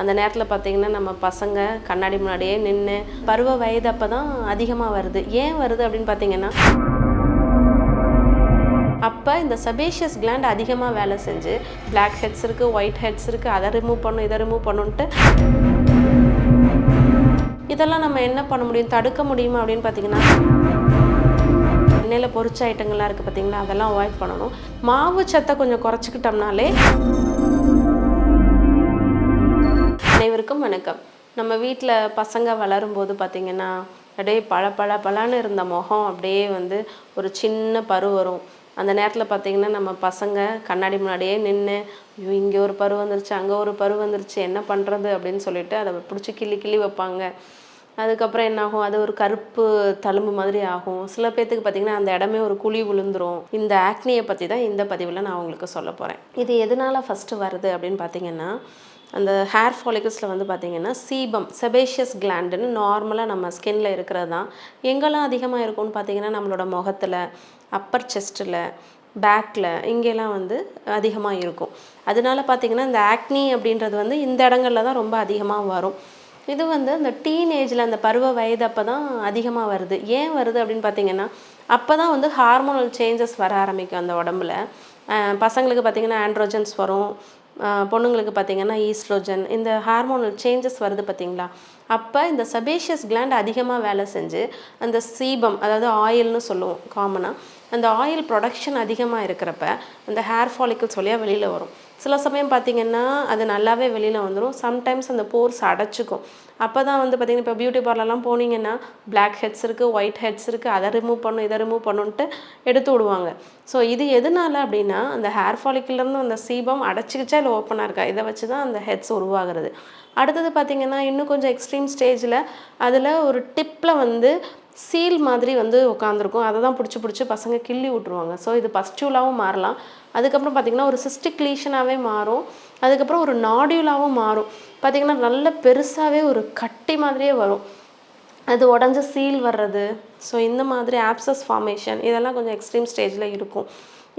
அந்த நேரத்தில் பார்த்தீங்கன்னா நம்ம பசங்க கண்ணாடி முன்னாடியே நின்று பருவ வயது அப்போ தான் அதிகமாக வருது. ஏன் வருது அப்படின்னு பார்த்தீங்கன்னா அப்போ இந்த சபேஷியஸ் கிளாண்ட் அதிகமாக வேலை செஞ்சு பிளாக் ஹெட்ஸ் இருக்குது ஒயிட் ஹெட்ஸ் இருக்குது அதை ரிமூவ் பண்ணும் இதை ரிமூவ் பண்ணுன்ட்டு இதெல்லாம் நம்ம என்ன பண்ண முடியும் தடுக்க முடியுமா அப்படின்னு பார்த்தீங்கன்னா எண்ணெயில் பொரிச்ச ஐட்டங்கள்லாம் இருக்குது பார்த்தீங்களா அதெல்லாம் அவாய்ட் பண்ணணும். மாவு சத்தை கொஞ்சம் குறைச்சிக்கிட்டோம்னாலே அனைவருக்கும் வணக்கம். நம்ம வீட்டில் பசங்க வளரும்போது பார்த்திங்கன்னா அப்படியே பள பள பளன்னு இருந்த முகம் அப்படியே வந்து ஒரு சின்ன பரு வரும். அந்த நேரத்தில் பார்த்திங்கன்னா நம்ம பசங்க கண்ணாடி முன்னாடியே நின்று ஐயோ இங்கே ஒரு பரு வந்துருச்சு அங்கே ஒரு பரு வந்துருச்சு என்ன பண்ணுறது அப்படின்னு சொல்லிட்டு அதை பிடிச்சி கிள்ளி கிள்ளி வைப்பாங்க. அதுக்கப்புறம் என்னாகும்? அது ஒரு கருப்பு தழும்பு மாதிரி ஆகும். சில பேர்த்துக்கு பார்த்தீங்கன்னா அந்த இடமே ஒரு குழி விழுந்துரும். இந்த ஆக்னியை பற்றி தான் இந்த பதிவில் நான் உங்களுக்கு சொல்ல போகிறேன் இது எதனால் ஃபஸ்ட்டு வருது அப்படின்னு பார்த்தீங்கன்னா அந்த ஹேர் ஃபாலிகல்ஸில் வந்து பார்த்தீங்கன்னா சீபம் செபேஷியஸ் கிளாண்டுன்னு நார்மலாக நம்ம ஸ்கின்ல இருக்கிறது தான் எங்கெல்லாம் அதிகமாக இருக்கும்னு பார்த்தீங்கன்னா நம்மளோட முகத்தில் அப்பர் செஸ்ட்டில் பேக்கில் இங்கெல்லாம் வந்து அதிகமாக இருக்கும். அதனால பார்த்தீங்கன்னா இந்த ஆக்னி அப்படின்றது வந்து இந்த இடங்கள்ல தான் ரொம்ப அதிகமாக வரும். இது வந்து அந்த டீனேஜில் அந்த பருவ வயது அப்போ தான் அதிகமாக வருது. ஏன் வருது அப்படின்னு பார்த்தீங்கன்னா அப்போ தான் வந்து ஹார்மோனல் சேஞ்சஸ் வர ஆரம்பிக்கும் அந்த உடம்புல. பசங்களுக்கு பார்த்திங்கன்னா ஆண்ட்ரோஜன்ஸ் வரும். பொண்ணுங்களுக்கு பார்த்தீங்கன்னா ஈஸ்ட்ரோஜன் இந்த ஹார்மோனல் சேஞ்சஸ் வருது பார்த்தீங்களா அப்போ இந்த சபேஷியஸ் கிளாண்ட் அதிகமாக வேலை செஞ்சு அந்த சீபம் அதாவது ஆயில்னு சொல்லுவோம் காமனாக அந்த ஆயில் ப்ரொடக்ஷன் அதிகமாக இருக்கிறப்ப அந்த ஹேர் ஃபாலிக்கல்ஸ் வழியாக வெளியில் வரும். சில சமயம் பார்த்தீங்கன்னா அது நல்லாவே வெளியில் வந்துடும் சம்டைம்ஸ் அந்த போர்ஸ் அடைச்சிக்கும். அப்போ தான் வந்து பார்த்திங்கன்னா இப்போ பியூட்டி பார்லர்லாம் போனீங்கன்னா பிளாக் ஹெட்ஸ் இருக்குது ஒயிட் ஹெட்ஸ் இருக்குது அதை ரிமூவ் பண்ணும் இதை ரிமூவ் பண்ணுன்ட்டு எடுத்து விடுவாங்க. ஸோ இது எதனால அப்படின்னா அந்த ஹேர் ஃபாலிக்கிலேருந்து அந்த சீபம் அடைச்சிக்கிச்சா இல்லை ஓப்பனாக இருக்கா? இதை வச்சு தான் அந்த ஹெட்ஸ் உருவாகிறது. அடுத்தது பார்த்தீங்கன்னா இன்னும் கொஞ்சம் எக்ஸ்ட்ரீம் ஸ்டேஜில் அதில் ஒரு டிப்பில் வந்து சீல் மாதிரி வந்து உட்காந்துருக்கும் அதை தான் பிடிச்சி பிடிச்சி பசங்க கிள்ளி விட்ருவாங்க ஸோ இது பஸ்டியூலாகவும் மாறலாம். அதுக்கப்புறம் பார்த்திங்கன்னா ஒரு சிஸ்டிக் லீஷனாகவே மாறும். அதுக்கப்புறம் ஒரு நாடியூலாகவும் மாறும். பார்த்திங்கன்னா நல்ல பெருசாகவே ஒரு கட்டி மாதிரியே வரும். அது உடஞ்சி சீல் வர்றது. ஸோ இந்த மாதிரி ஆப்சஸ் ஃபார்மேஷன் இதெல்லாம் கொஞ்சம் எக்ஸ்ட்ரீம் ஸ்டேஜில் இருக்கும்.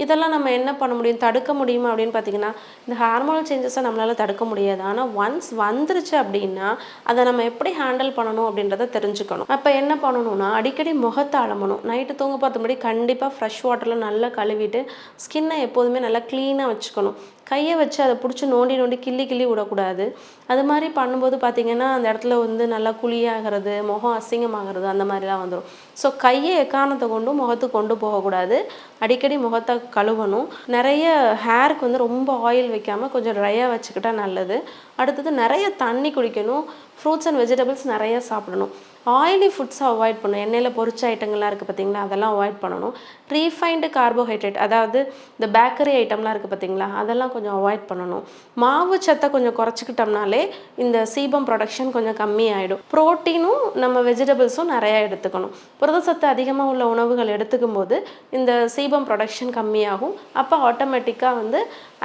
இதெல்லாம் நம்ம என்ன பண்ண முடியும்? தடுக்க முடியுமா? அப்படின்னு பார்த்தீங்கன்னா இந்த ஹார்மோனல் சேஞ்சஸை நம்மளால் தடுக்க முடியாது. ஆனால் ஒன்ஸ் வந்துருச்சு அப்படின்னா அதை நம்ம எப்படி ஹேண்டில் பண்ணணும் அப்படின்றத தெரிஞ்சுக்கணும். அப்போ என்ன பண்ணணும்னா அடிக்கடி முகத்தை அலம்பணும். நைட்டு தூங்க பார்த்தபடி கண்டிப்பாக ஃப்ரெஷ் வாட்டரில் நல்லா கழுவிட்டு ஸ்கின்னை எப்போதுமே நல்லா க்ளீனாக வச்சுக்கணும். கையை வச்சு அதை பிடிச்சி நோண்டி நோண்டி கிள்ளி கிள்ளி விடக்கூடாது. அது மாதிரி பண்ணும்போது பார்த்தீங்கன்னா அந்த இடத்துல வந்து நல்லா குழியாகிறது முகம் அசிங்கமாகிறது அந்த மாதிரிலாம் வந்துடும் ஸோ கையை எக்காரணத்தை கொண்டும் முகத்துக்கு கொண்டு போகக்கூடாது. அடிக்கடி முகத்தை கழுவணும். நிறைய ஹேருக்கு வந்து ரொம்ப ஆயில் வைக்காமல் கொஞ்சம் ட்ரையாக வச்சுக்கிட்டா நல்லது. அடுத்தது நிறைய தண்ணி குடிக்கணும். ஃப்ரூட்ஸ் அண்ட் வெஜிடபிள்ஸ் நிறைய சாப்பிடணும். ஆயிலி ஃபுட்ஸை அவாய்ட் பண்ணணும். எண்ணெயில் பொரிச்ச ஐட்டங்கள்லாம் இருக்குது பார்த்தீங்களா அதெல்லாம் அவாய்ட் பண்ணணும். ரீஃபைண்டு கார்போஹைட்ரேட் அதாவது இந்த பேக்கரி ஐட்டம்லாம் இருக்குது பார்த்தீங்களா அதெல்லாம் கொஞ்சம் அவாய்ட் பண்ணணும். மாவு சத்தை கொஞ்சம் குறைச்சிக்கிட்டோம்னாலே இந்த சீபம் ப்ரொடக்ஷன் கொஞ்சம் கம்மியாயிடும். ப்ரோட்டீனும் நம்ம வெஜிடபிள்ஸும் நிறையா எடுத்துக்கணும். புரதசத்து அதிகமாக உள்ள உணவுகள் எடுத்துக்கும் போது இந்த சீபம் ப்ரொடக்ஷன் கம்மியாகும். அப்போ ஆட்டோமேட்டிக்காக வந்து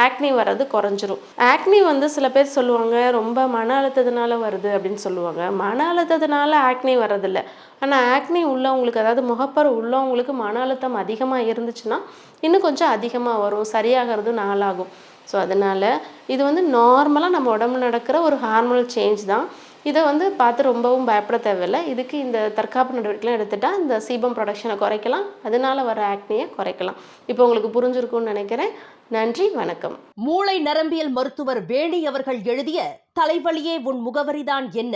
ஆக்னி வர்றது குறைஞ்சிரும். ஆக்னி வந்து சில பேர் சொல்லுவாங்க ரொம்ப மன அழுத்தத்தினால வருது அப்படின்னு சொல்லுவாங்க. மன அழுத்தத்தினால ஆக்னி வர்றதில்ல. ஆனால் ஆக்னி உள்ளவங்களுக்கு அதாவது முகப்பரு உள்ளவங்களுக்கு மன அழுத்தம் அதிகமாக இருந்துச்சுன்னா இன்னும் கொஞ்சம் அதிகமாக வரும். சரியாகிறது நாளாகும். ஸோ அதனால் இது வந்து நார்மலாக நம்ம உடம்புல நடக்கிற ஒரு ஹார்மோனல் சேஞ்ச் தான். இதை வந்து பார்த்து ரொம்பவும் பயப்பட தேவையில்லை. இதுக்கு இந்த தற்காப்பு நடவடிக்கைலாம் எடுத்துட்டால் இந்த சீபம் ப்ரொடக்ஷனை குறைக்கலாம். அதனால வர ஆக்னியை குறைக்கலாம். இப்போ உங்களுக்கு புரிஞ்சிருக்கும்னு நினைக்கிறேன். நன்றி வணக்கம். மூளை நரம்பியல் மருத்துவர் வேணி அவர்கள் எழுதிய தலைவலியே உன் முகவரிதான் என்ன?